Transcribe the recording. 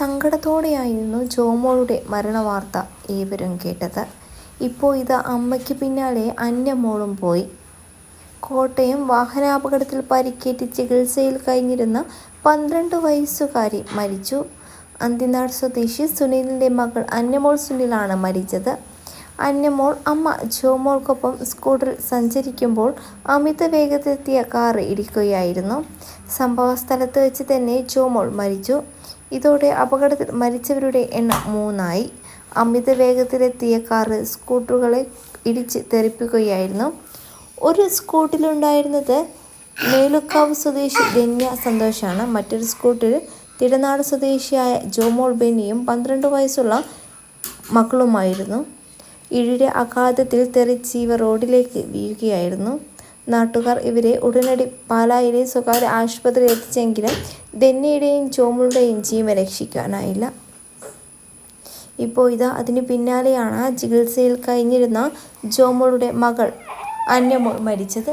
സങ്കടത്തോടെയായിരുന്നു ജോമോളുടെ മരണവാർത്ത ഏവരും കേട്ടത്. ഇപ്പോൾ ഇത് അമ്മയ്ക്ക് പിന്നാലെ അന്യമോളും പോയി. കോട്ടയം വാഹനാപകടത്തിൽ പരിക്കേറ്റ് ചികിത്സയിൽ കഴിഞ്ഞിരുന്ന പന്ത്രണ്ട് വയസ്സുകാരി മരിച്ചു. അന്തിനാട് സ്വദേശി സുനിലിന്റെ മകൾ അന്നമോൾ സുനിലാണ് മരിച്ചത്. അന്നമോൾ അമ്മ ജോമോൾക്കൊപ്പം സ്കൂട്ടറിൽ സഞ്ചരിക്കുമ്പോൾ അമിത വേഗത്തിലെത്തിയ കാർ ഇടിക്കുകയായിരുന്നു. സംഭവസ്ഥലത്ത് വെച്ച് തന്നെ ജോമോൾ മരിച്ചു. ഇതോടെ അപകടത്തിൽ മരിച്ചവരുടെ എണ്ണം മൂന്നായി. അമിത വേഗത്തിലെത്തിയ കാർ സ്കൂട്ടറുകളെ ഇടിച്ച് തെറിപ്പിക്കുകയായിരുന്നു. ഒരു സ്കൂട്ടിലുണ്ടായിരുന്നത് മേലുക്കാവ് സ്വദേശി ധന്യ സന്തോഷാണ്. മറ്റൊരു സ്കൂട്ടിൽ തിടനാട് സ്വദേശിയായ ജോമോൾ ബെന്നിയും പന്ത്രണ്ട് വയസ്സുള്ള മകളുമായിരുന്നു. ഇടിയുടെ അഘാതത്തിൽ തെറിച്ച് ഇവർ റോഡിലേക്ക് വീഴുകയായിരുന്നു. നാട്ടുകാർ ഇവരെ ഉടനടി പാലായിലെ സ്വകാര്യ ആശുപത്രിയിൽ എത്തിച്ചെങ്കിലും ധന്യയുടെയും ചോമുളുടെയും ജീവൻ രക്ഷിക്കാനായില്ല. ഇപ്പോൾ ഇതാ അതിന് പിന്നാലെയാണ് ചികിത്സയിൽ കഴിഞ്ഞിരുന്ന ജോമോളുടെ മകൾ അന്നമോൾ മരിച്ചത്.